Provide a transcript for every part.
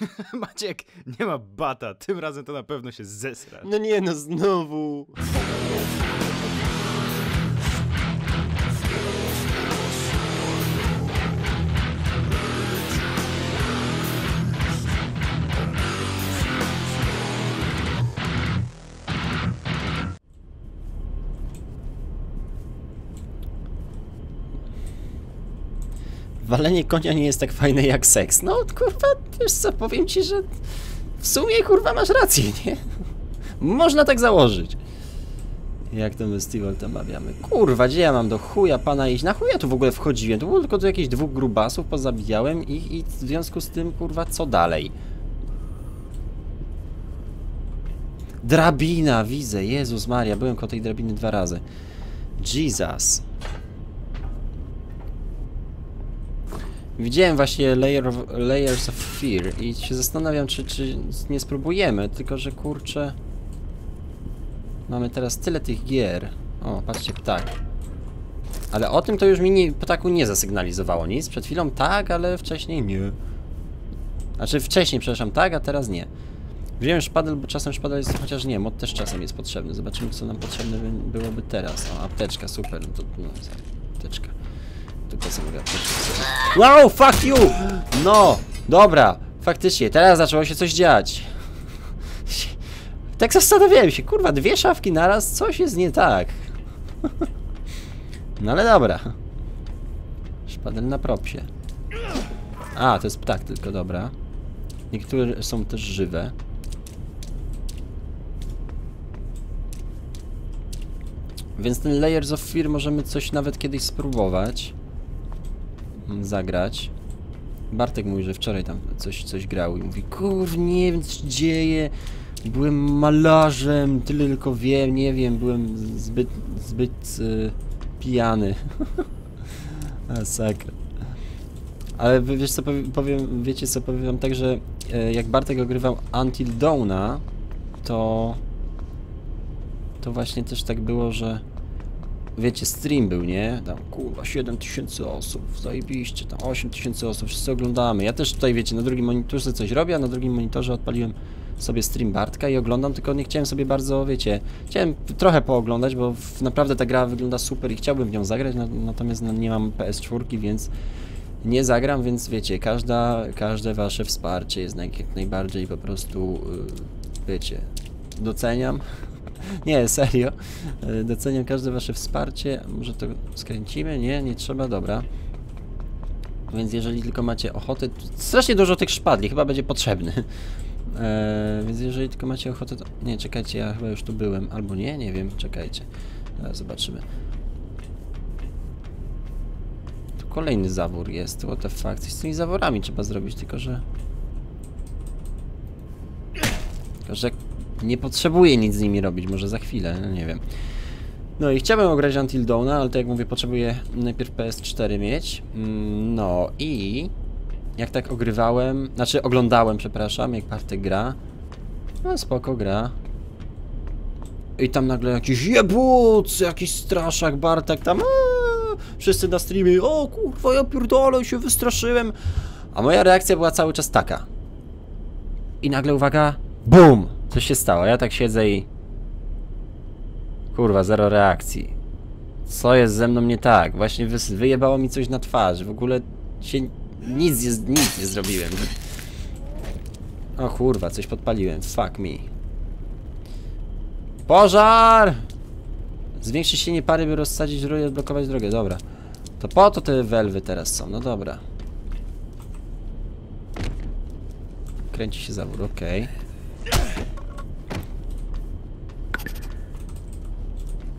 Maciek, nie ma bata, tym razem to na pewno się zesra. No nie, no znowu. Walenie konia nie jest tak fajne jak seks. No kurwa, wiesz co, powiem ci, że w sumie kurwa masz rację, nie? Można tak założyć. Jak to festiwal tam mawiamy? Kurwa, gdzie ja mam do chuja pana iść? Na chuja tu w ogóle wchodziłem? To było tylko do jakichś dwóch grubasów, pozabijałem ich i w związku z tym, kurwa, co dalej? Drabina, widzę, Jezus Maria, byłem koło tej drabiny dwa razy. Jesus. Widziałem właśnie layer of, Layers of Fear i się zastanawiam, czy, czy nie spróbujemy, tylko że kurczę... Mamy teraz tyle tych gier. O, patrzcie, ptak. Ale o tym to już mi nie, ptaku nie zasygnalizowało nic. Przed chwilą tak, ale wcześniej nie. Znaczy wcześniej, przepraszam, tak, a teraz nie. Wziąłem szpadel, bo czasem szpadel jest, chociaż nie, mod też czasem jest potrzebny. Zobaczymy, co nam potrzebne by- byłoby teraz. O, apteczka, super. No to, no, apteczka. Tylko sobie. Wow, fuck you! No, dobra. Faktycznie, teraz zaczęło się coś dziać. Tak zastanawiałem się, kurwa, dwie szafki naraz, coś jest nie tak. No ale dobra. Szpadel na propsie. A, to jest ptak tylko, dobra. Niektóre są też żywe. Więc ten Layers of Fear możemy coś nawet kiedyś spróbować. Zagrać. Bartek mówi, że wczoraj tam coś, coś grał i mówi, kurw, nie wiem co się dzieje. Byłem malarzem, tyle tylko wiem, nie wiem, byłem zbyt, zbyt y, pijany. Masakra. Ale wiesz co powie- powiem, wiecie co powiem wam tak, że e, jak Bartek ogrywał Until Dawna, to to właśnie też tak było, że wiecie, stream był, nie? Tam kurwa 7000 osób, zajebiście, tam 8000 osób, wszyscy oglądamy. Ja też tutaj, wiecie, na drugim monitorze coś robię, a na drugim monitorze odpaliłem sobie stream Bartka i oglądam, tylko nie chciałem sobie bardzo, wiecie, chciałem trochę pooglądać, bo naprawdę ta gra wygląda super i chciałbym w nią zagrać, na, natomiast no, nie mam PS4, więc nie zagram, więc wiecie, każda, każde wasze wsparcie jest jak, najbardziej po prostu, yy, wiecie, doceniam. Nie, serio. Yy, Doceniam każde wasze wsparcie. Może to skręcimy? Nie, nie trzeba, dobra. Więc jeżeli tylko macie ochotę, strasznie dużo tych szpadli, chyba będzie potrzebny. Eee, więc jeżeli tylko macie ochotę, to... Nie, czekajcie, ja chyba już tu byłem. Albo nie, nie wiem, czekajcie. Zaraz zobaczymy. Tu kolejny zawór jest, what the fuck. Coś z tymi zaworami trzeba zrobić, tylko że... Tylko, że nie potrzebuję nic z nimi robić, może za chwilę, no nie wiem. No i chciałbym ograć Until Dawna, ale tak jak mówię, potrzebuję najpierw PS4 mieć. Mm, No i... Jak tak ogrywałem, znaczy oglądałem, przepraszam, jak Bartek gra. No spoko gra. I tam nagle jakiś jebut, jakiś straszak, Bartek tam aaa, Wszyscy na streamie, o kurwa, ja pierdolę, się wystraszyłem. A moja reakcja była cały czas taka. I nagle uwaga, BUM! Co się stało? Ja tak siedzę i... Kurwa, zero reakcji. Co jest ze mną nie tak? Właśnie wyjebało mi coś na twarz. W ogóle się nic, nie- nic nie zrobiłem. O kurwa, coś podpaliłem. Fuck me. Pożar! Zwiększyć ciśnienie pary, by rozsadzić rurę i odblokować drogę. Dobra. To po to te welwy teraz są. No dobra. Kręci się zawór, okej.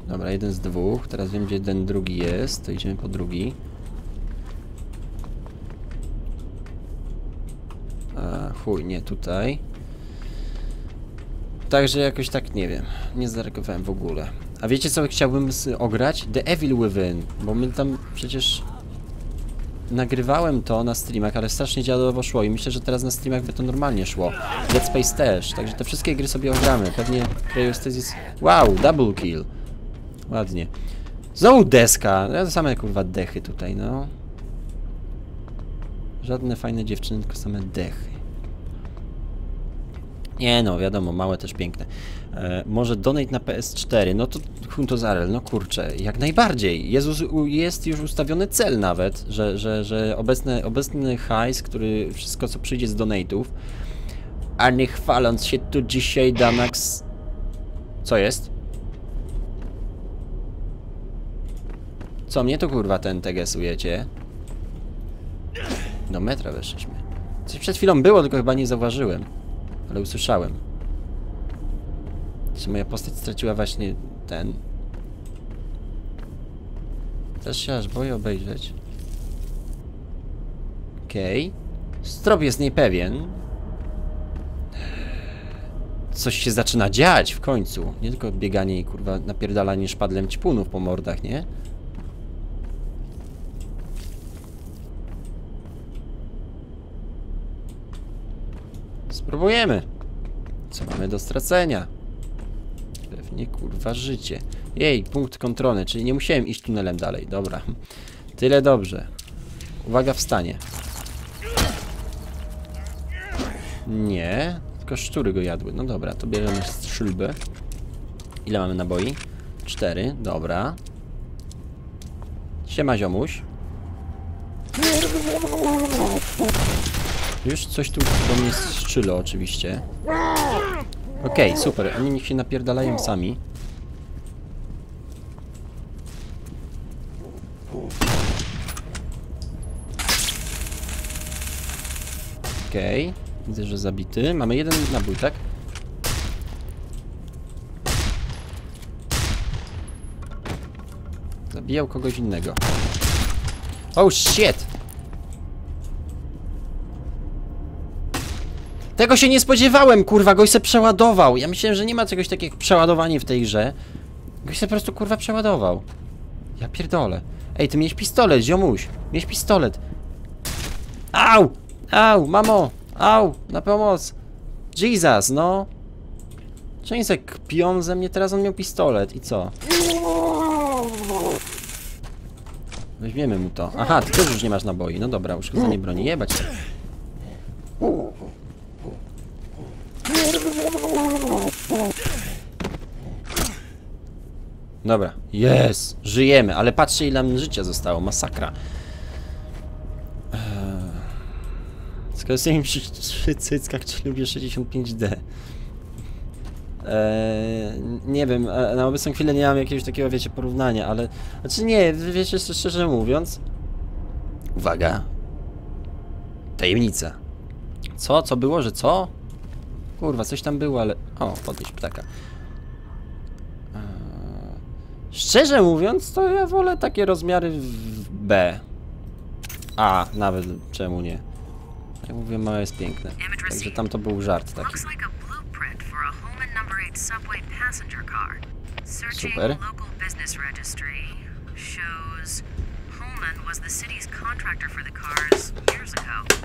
Dobra, jeden z dwóch. Teraz wiem, gdzie ten drugi jest. To idziemy po drugi. A, chuj, nie tutaj. Także jakoś tak nie wiem. Nie zareagowałem w ogóle. A wiecie co chciałbym ograć? The Evil Within. Bo my tam przecież nagrywałem to na streamach, ale strasznie dziadowo szło i myślę, że teraz na streamach by to normalnie szło. Dead Space też, także te wszystkie gry sobie ogramy. Pewnie Cryostasis... Wow, double kill. Ładnie. Znowu deska. Same kurwa dechy tutaj, no. Żadne fajne dziewczyny, tylko same dechy. Nie no, wiadomo, małe też piękne. E, może donate na PS4, no to Huntozarel, no kurczę, jak najbardziej. Jezus, jest już ustawiony cel nawet, że, że, że obecny, obecny hajs, który wszystko co przyjdzie z donate'ów, a nie chwaląc się tu dzisiaj Danax... Co jest? Co mnie to kurwa ten tegesujecie? Do metra weszliśmy. Coś przed chwilą było, tylko chyba nie zauważyłem. Ale usłyszałem. Czy moja postać straciła właśnie ten... Też się aż boję obejrzeć. Okej. Strop jest niepewien. Coś się zaczyna dziać w końcu. Nie tylko bieganie i kurwa napierdalanie szpadlem ćpunów po mordach, nie? Spróbujemy. Co mamy do stracenia? Pewnie kurwa życie. Jej, punkt kontrolny, czyli nie musiałem iść tunelem dalej. Dobra. Tyle dobrze. Uwaga, wstanie. Nie, tylko szczury go jadły. No dobra, to bierzemy strzelbę. Ile mamy naboi? Cztery, dobra. Siema ziomuś. Już coś tu do mnie strzylo oczywiście. Okej, super. Oni niech się napierdalają sami. Okej. Widzę, że zabity. Mamy jeden nabój, tak? Zabijał kogoś innego. Oh shit! Tego się nie spodziewałem, kurwa, goś se przeładował. Ja myślałem, że nie ma czegoś takiego jak przeładowanie w tej grze. Goś se po prostu, kurwa, przeładował. Ja pierdolę. Ej, ty miałeś pistolet, ziomuś. Miałeś pistolet. Au! Au, mamo! Au! Na pomoc! Jesus, no! Czemu se kpią ze mnie? Teraz on miał pistolet. I co? Weźmiemy mu to. Aha, ty też już nie masz naboi. No dobra, uszkodzenie broni. Jebać się. Dobra, jest, żyjemy, ale patrzcie ile nam życia zostało, masakra. Eee... Sobie przy, przy cyckach, czy lubię 65D? Eee, nie wiem, e, na obecną chwilę nie mam jakiegoś takiego, wiecie, porównania, ale... Znaczy nie, wiecie, szczerze mówiąc... Uwaga. Tajemnica. Co? Co było, że co? Kurwa, coś tam było, ale... O, podnieś ptaka. Szczerze mówiąc, to ja wolę takie rozmiary w B. A, nawet czemu nie? Jak mówię, małe jest piękne. Także tam to był żart taki. 8 Super.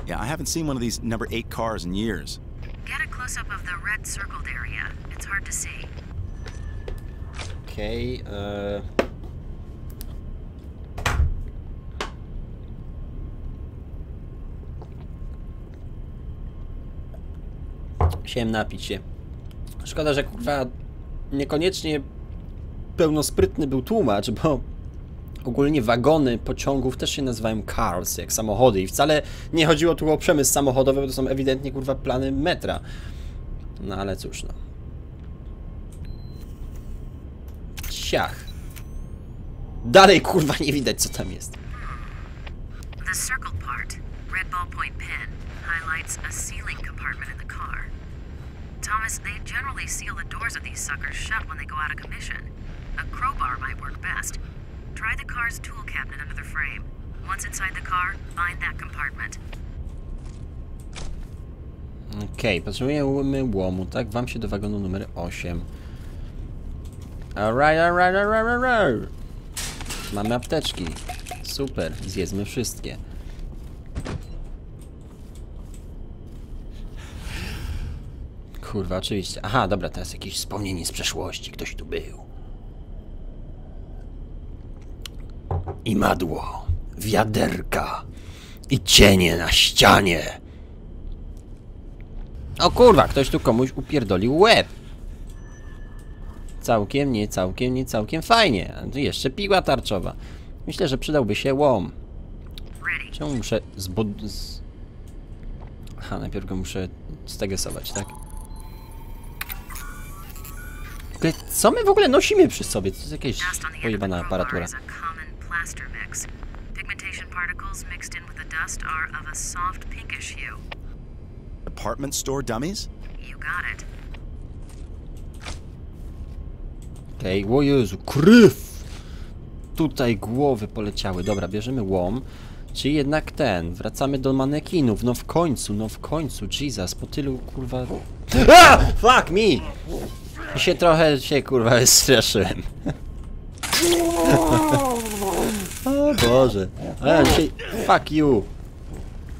Yeah, I haven't seen one of these number eight cars in years. Get a close up of the red circled area. It's hard to see. Okej, e... Chciałem napić się. Szkoda, że kurwa niekoniecznie pełnosprytny był tłumacz, bo ogólnie wagony pociągów też się nazywają cars, jak samochody i wcale nie chodziło tu o przemysł samochodowy, bo to są ewidentnie kurwa plany metra. No ale cóż no. Ciach. Dalej kurwa nie widać co tam jest. The circled part, red ballpoint pen, highlights a sealing compartment in the car. Thomas, they generally seal the doors of these suckers shut when they go out of commission. A crowbar might work best. Try the car's tool cabinet under the frame. Once inside the car, find that compartment. Okej, potrzebujemy łomu, tak? Wam się do wagonu numer 8. Alright, alright, alright, alright. Mamy apteczki. Super, zjedzmy wszystkie. Kurwa, oczywiście. Aha, dobra, teraz jakieś wspomnienie z przeszłości. Ktoś tu był. I madło, wiaderka i cienie na ścianie. O kurwa, ktoś tu komuś upierdolił łeb. Całkiem, nie całkiem, nie całkiem fajnie. A tu jeszcze pigła tarczowa. Myślę, że przydałby się łom. Czemu muszę zbud... Z... Aha, najpierw go muszę stegesować, tak? Co my w ogóle nosimy przy sobie? To jest jakaś pojebana aparatura. is a common plaster mix. Pigmentation particles mixed in with the dust are of a soft pinkish hue. Department store dummies? You got it. Okej, o Jezu! Tutaj głowy poleciały. Dobra, bierzemy łom. Czy jednak ten, wracamy do manekinów. No w końcu, no w końcu, Jesus, po tylu kurwa... A! Fuck me! I się trochę się kurwa wystraszyłem. o Boże. Ale ja dzisiaj... Fuck you!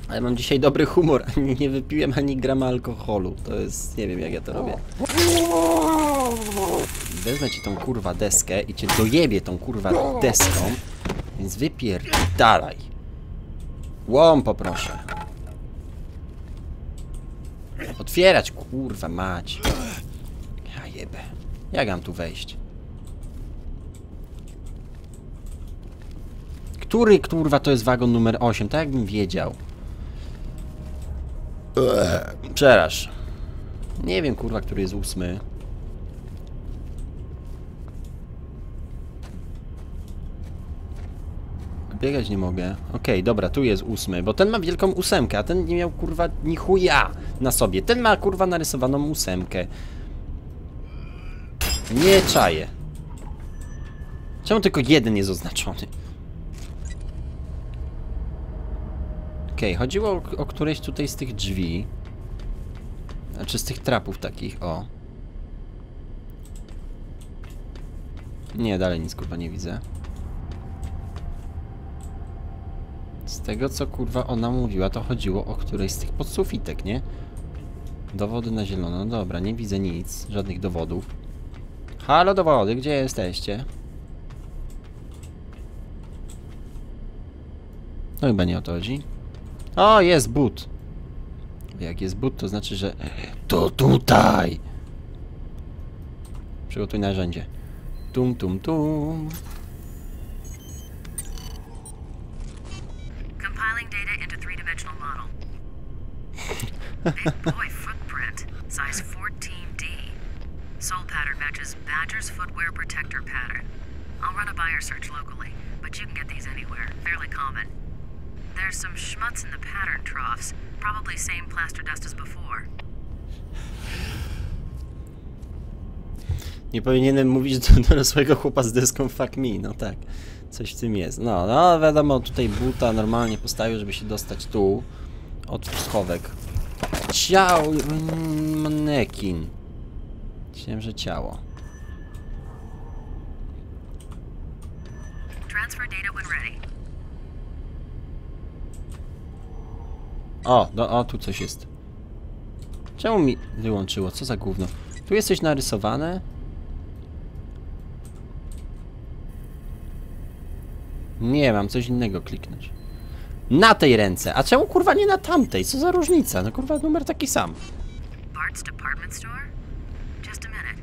Ale mam dzisiaj dobry humor. Ani nie wypiłem ani grama alkoholu. To jest... nie wiem jak ja to robię. Wezmę ci tą kurwa deskę i cię dojebię tą kurwa deską. Więc wypierdalaj. Łom poproszę. Otwierać kurwa mać. Ja jebę. Jak mam tu wejść? Który kurwa to jest wagon numer 8? Tak jakbym wiedział. Przeraż. Nie wiem kurwa, który jest ósmy. Biegać nie mogę. Okej, dobra, tu jest ósmy, bo ten ma wielką ósemkę, a ten nie miał kurwa ni chuja na sobie. Ten ma kurwa narysowaną ósemkę. Nie czaję. Czemu tylko jeden jest oznaczony? Okej, chodziło o, o któreś tutaj z tych drzwi. Znaczy z tych trapów takich, o. Nie, dalej nic kurwa nie widzę. Z tego co kurwa ona mówiła, to chodziło o którejś z tych podsufitek, nie? Dowody na zielono. No dobra, nie widzę nic, żadnych dowodów. Halo dowody, gdzie jesteście? No chyba nie o to chodzi. O, jest but. Jak jest but, to znaczy, że... To tutaj! Przygotuj narzędzie. Tum, tum, tum. Big boy footprint, size 14D. Sole pattern matches Badger's footwear protector pattern. I'll run a buyer search locally, but you can get these anywhere. Fairly common. There's some schmutz in the pattern troughs, probably same plaster dust as before. Nie powinienem mówić do dorosłego chłopa z deską fuck me, no tak. Coś w tym jest. No, no wiadomo, tutaj buta normalnie postawił, żeby się dostać tu. Od schowek. Ciało, mm, manekin. Myślałem, że ciało. O, no, o, tu coś jest. Czemu mi wyłączyło? Co za gówno? Tu jest coś narysowane? Nie, mam coś innego kliknąć. Na tej ręce. A czemu kurwa nie na tamtej? Co za różnica? No kurwa numer taki sam. Bart's department store? Just a minute.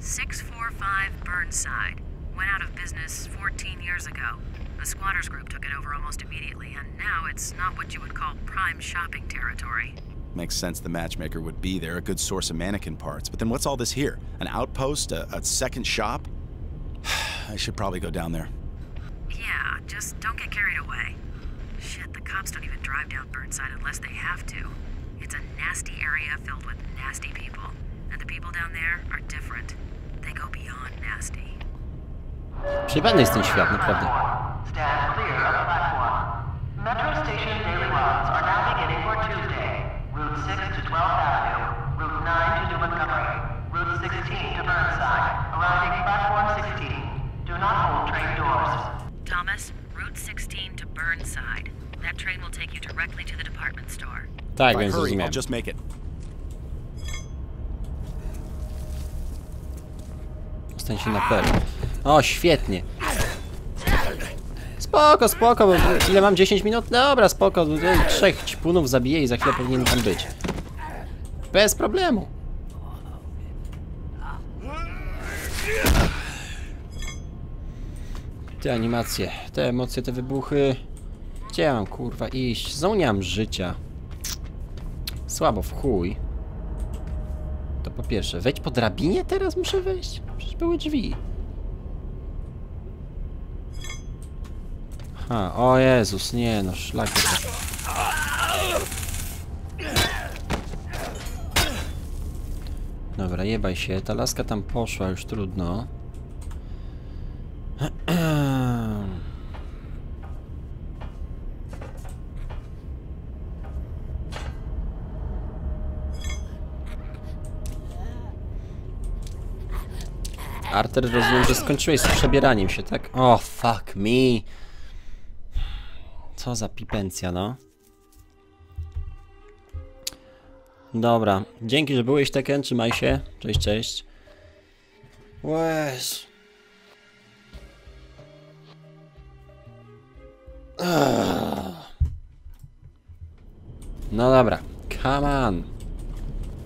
645 Burnside. Went out of business 14 years ago. The squatters group took it over almost immediately, and now it's not what you would call prime shopping territory. Makes sense the matchmaker would be there, a good source of mannequin parts. But then what's all this here? An outpost? A, a second shop? I should probably go down there. Yeah, just don't get carried away. Shit, the cops don't even drive down Burnside unless they have to. It's a nasty area filled with nasty people, and the people down there are different. They go beyond nasty. Przejebany jest ten świat, naprawdę. Stand clear of the platform. Metro Station daily runs are now beginning for Tuesday. Route 6 to 12th Avenue, Route 9 to New Montgomery, Route 16 to Burnside, arriving platform 16. Do not hold train doors. Thomas, Route 16 to Burnside. That train will take you directly to the department store. Tak, więc hurry, I'll zrozumiałem. just make it. Stań się na pewno. O, świetnie. Spoko, spoko, bo ile mam 10 minut? Dobra, spoko. Trzech ćpunów zabiję i za chwilę powinien tam być. bez problemu. Te animacje, te emocje, te wybuchy. Gdzie ja mam kurwa iść? Mam życia. Słabo w chuj. To po pierwsze, wejdź po drabinie teraz muszę wejść? Przecież były drzwi. Ha, o Jezus, nie no, szlaki. Dobra, jebaj się, ta laska tam poszła, już trudno. Arter, rozumiem, że skończyłeś z przebieraniem się, tak? O, oh, fuck me. Co za pipencja, no. Dobra, dzięki, że byłeś Tekken, trzymaj się. Cześć, cześć. Łeż. No dobra, come on.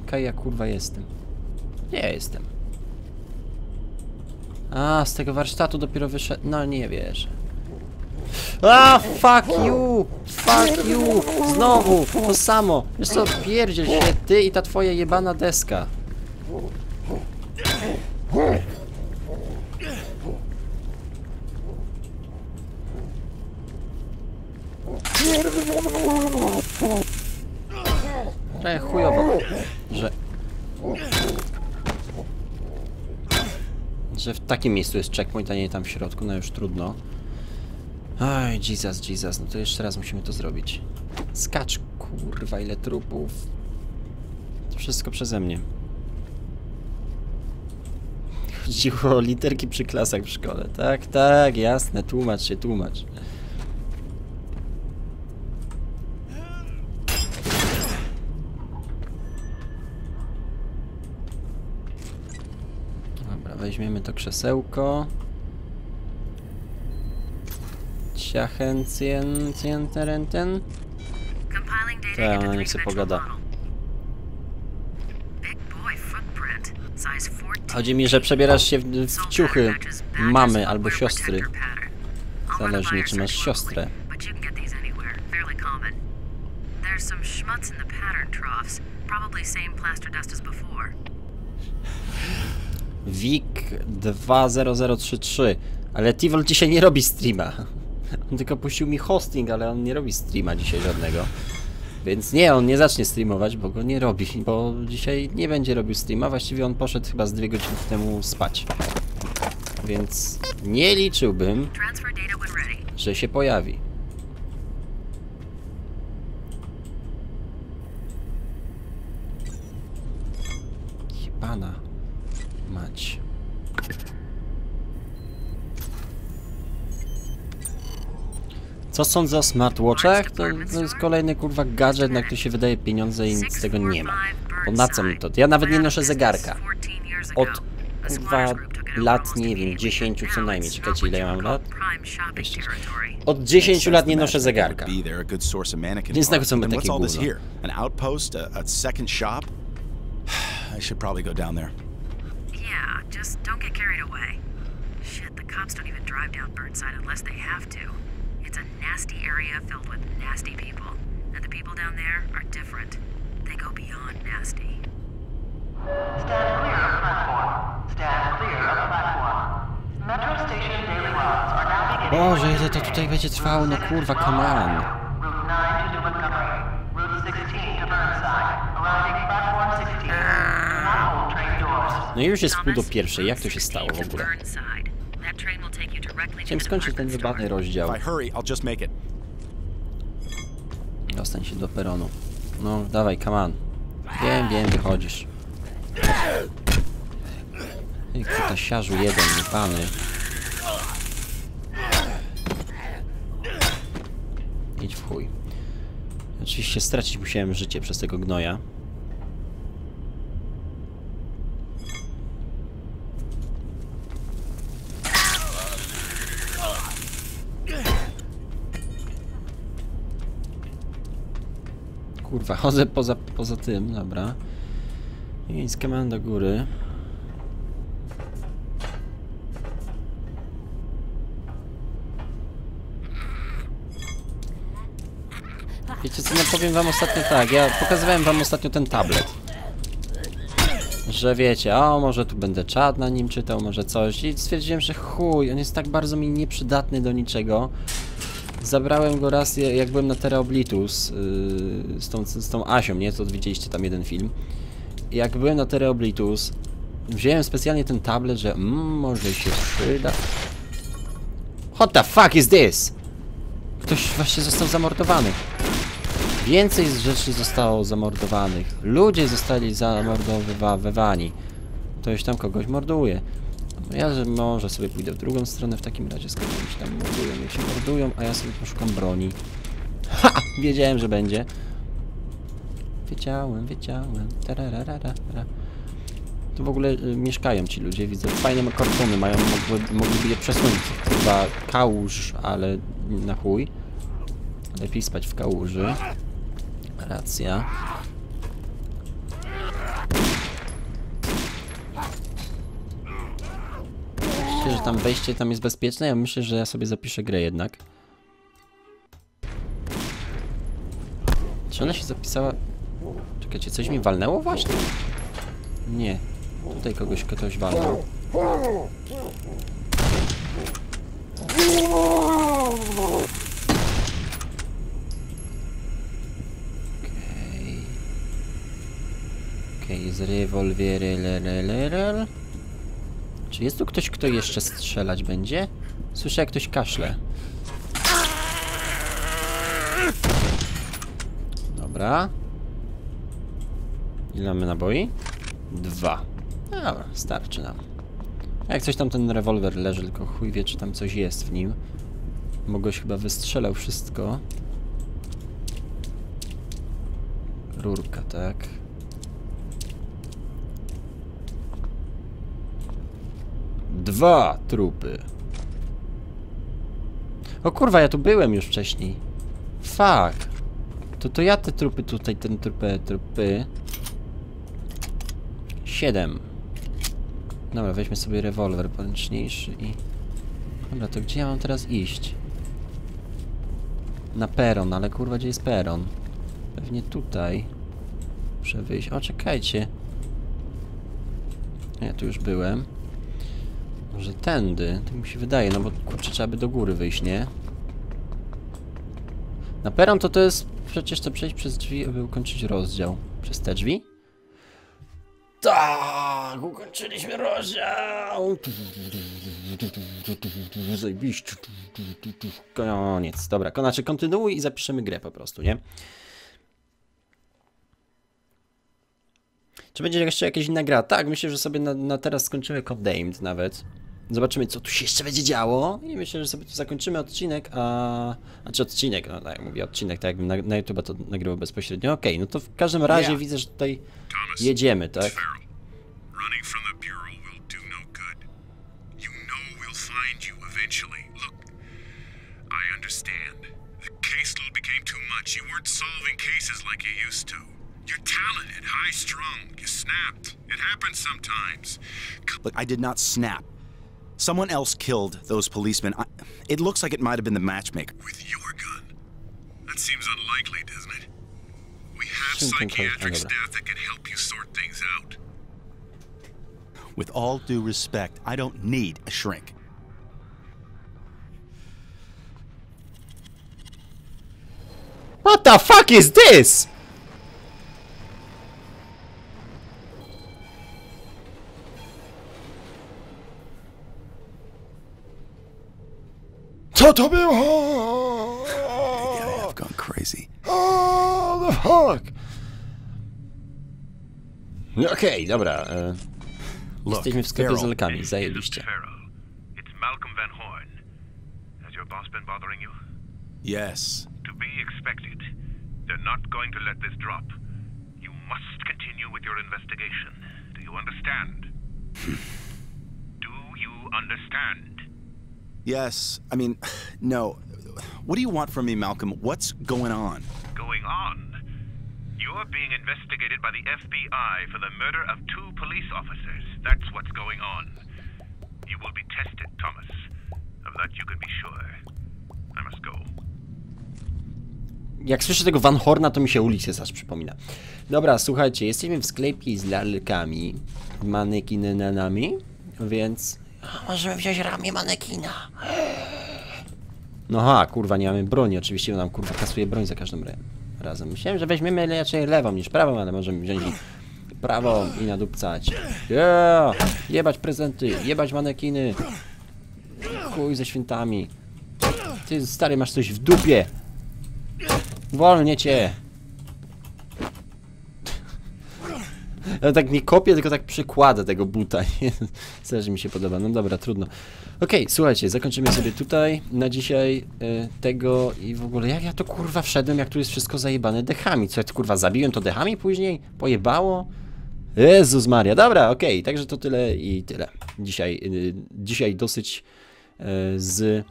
Kaj ja kurwa jestem. Nie jestem. A, z tego warsztatu dopiero wyszedł. No nie wierzę. A, fuck you! Fuck you! Znowu! To samo! Wiesz co, pierdziel się ty i ta twoja jebana deska. Trochę chujowo, że... Że w takim miejscu jest checkpoint, a nie tam w środku, no już trudno. Oj, Jesus, Jesus, no to jeszcze raz musimy to zrobić. Skacz, kurwa, ile trupów. To wszystko przeze mnie. Chodziło o literki przy klasach w szkole. Tak, tak, jasne, tłumacz się, tłumacz. Dobra, weźmiemy to krzesełko. Ciachencjen, ten. Tak, ona niech se three-dimensional pogada. model. Big boy footprint, size 14. Chodzi mi, że przebierasz się w, w ciuchy mamy albo siostry. Zależnie, czy masz siostrę. WIG2033, ale Tivol dzisiaj nie robi streama. On tylko puścił mi hosting, ale on nie robi streama dzisiaj żadnego. Więc nie, on nie zacznie streamować, bo go nie robi, bo dzisiaj nie będzie robił streama. Właściwie on poszedł chyba z dwie godziny temu spać. Więc nie liczyłbym, że się pojawi. Jebana. Co sądzę o smartwatchach? To, to jest kolejny kurwa gadżet, na który się wydaje pieniądze i nic z tego nie ma. Bo na co mi to? Ja nawet nie noszę zegarka. Od kurwa lat, nie wiem, 10 co najmniej. Czekajcie, ile ja mam lat? Od 10 lat nie noszę zegarka. Więc na co my takie gówno? An outpost? A second shop? I should probably go down there. Yeah, just don't get carried away. Shit, the cops don't even drive down Burnside unless they have to. Nasty area filled with nasty people. And the people down there are different. They go beyond nasty. Stand clear of platform. Stand clear of platform. Metro Station daily runs are now beginning. Boże, ile to tutaj będzie trwało, no kurwa, come on. Route 9 to New Montgomery. Route 16 to Burnside. Arriving platform 16. Do not hold train doors. No i już jest pół do pierwszej, jak to się stało w 16 to ogóle? Burnside. That train will take you directly to Chciałem skończyć ten wybany rozdział. Dostań się do peronu. No, dawaj, come on. Wiem, wiem, wychodzisz. Ej, kutasiarzu jeden, pany. Idź w chuj. Oczywiście stracić musiałem życie przez tego gnoja. Kurwa, chodzę poza, poza tym, dobra. I skieman do góry. Wiecie co, no powiem wam ostatnio tak, ja pokazywałem wam ostatnio ten tablet. Że wiecie, o może tu będę czat na nim czytał, może coś i stwierdziłem, że chuj, on jest tak bardzo mi nieprzydatny do niczego. Zabrałem go raz, ja- jak byłem na Tereoblitus yy, z, tą, z tą Asią, nie? To widzieliście tam jeden film. Jak byłem na Tereoblitus, wziąłem specjalnie ten tablet, że mm, może się przyda. What the fuck is this? Ktoś właśnie został zamordowany. Więcej rzeczy zostało zamordowanych. Ludzie zostali zamordowywani. Ktoś tam kogoś morduje. No ja że może sobie pójdę w drugą stronę w takim razie, skoro się tam mordują, niech się mordują, a ja sobie poszukam broni. Ha! Wiedziałem, że będzie. Wiedziałem, wiedziałem. Tarararara. Tu w ogóle y, mieszkają ci ludzie, widzę. Fajne kartony mają, mogły, mogliby je przesunąć. Chyba kałuż, ale na chuj. Lepiej spać w kałuży. Racja. Myślicie, że tam wejście tam jest bezpieczne? Ja myślę, że ja sobie zapiszę grę jednak. Czy ona się zapisała? Czekajcie, coś mi walnęło właśnie? Nie. Tutaj kogoś ktoś walnął. Okej. Okej, z rewolwery. Czy jest tu ktoś, kto jeszcze strzelać będzie? Słyszę, jak ktoś kaszle. Dobra. Ile mamy naboi? Dwa. Dobra, starczy nam. A Jak coś tam ten rewolwer leży, tylko chuj wie, czy tam coś jest w nim. Mogłeś chyba wystrzelał wszystko. Rurka, tak. Dwa trupy. O kurwa, ja tu byłem już wcześniej. Fuck. To to ja te trupy tutaj, ten trupy, trupy. Siedem. Dobra, weźmy sobie rewolwer poręczniejszy i... Dobra, to gdzie ja mam teraz iść? Na peron, ale kurwa, gdzie jest peron? Pewnie tutaj. Muszę wyjść. O, czekajcie. Ja tu już byłem. Może tędy? Tak mi się wydaje, no bo kurczę, trzeba by do góry wyjść, nie? Na peron to to jest przecież to przejść przez drzwi, aby ukończyć rozdział. Przez te drzwi? Tak, ukończyliśmy rozdział. Zajebiście. Koniec. Dobra, znaczy kontynuuj i zapiszemy grę po prostu, nie? Czy będzie jeszcze jakaś inna gra? Tak, myślę, że sobie na, na teraz skończymy Condemned nawet. Zobaczymy, co tu się jeszcze będzie działo. I myślę, że sobie tu zakończymy odcinek, a... Znaczy odcinek, no tak jak mówię, odcinek, tak jakbym na, na YouTube to nagrywał bezpośrednio. Okej, no to w każdym razie Yeah. widzę, że tutaj jedziemy, tak? You're talented, high strung. You snapped. It happens sometimes. Look, I did not snap. Someone else killed those policemen. I, it looks like it might have been the matchmaker. With your gun? That seems unlikely, doesn't it? We have Shouldn't think so. psychiatric staff that can help you sort things out. With all due respect, I don't need a shrink. What the fuck is this? Co to? I've gone crazy. Oh, the fuck? No Okej, dobra. E, Look, jesteśmy w sklepie z Farrell, lelkami, zajebiście. Farrell, it's Malcolm Van Horn. Has your boss been bothering you? Yes. To be expected. They're not going to let this drop. You must continue with your investigation. Do you understand? Hmm. Do you understand? Yes. I mean, no. What do you want from me, Malcolm? What's going on? Going on. You're You're being investigated by the FBI for the murder of two police officers. That's what's going on. You will be tested, Thomas. Of that you can be sure. I must go. Jak słyszę tego Van Horna, to mi się ulicy aż przypomina. Dobra, słuchajcie, jesteśmy w sklepie z lalkami, manekinami, więc... Możemy wziąć ramię manekina. No ha, kurwa, nie mamy broni, oczywiście nam kurwa kasuje broń za każdym razem. Myślałem, że weźmiemy raczej lewą niż prawą, ale możemy wziąć prawą i nadupcać. Yeah! Jebać prezenty, jebać manekiny. Chuj ze świętami. Ty stary masz coś w dupie. Wolnie cię. Tak nie kopię, tylko tak przykładę tego buta. Też mi się podoba. No dobra, trudno. Okej, słuchajcie, zakończymy sobie tutaj na dzisiaj y, tego i w ogóle jak ja to kurwa wszedłem, jak tu jest wszystko zajebane dechami. Co ja tu, kurwa zabiłem to dechami później? Pojebało? Jezus Maria. Dobra, okej, także to tyle i tyle. Dzisiaj, y, dzisiaj dosyć y, z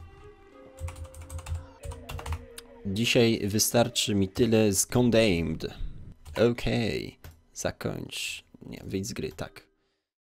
Dzisiaj wystarczy mi tyle z Condemned. Okej, zakończ. Nie, wyjdź z gry, tak.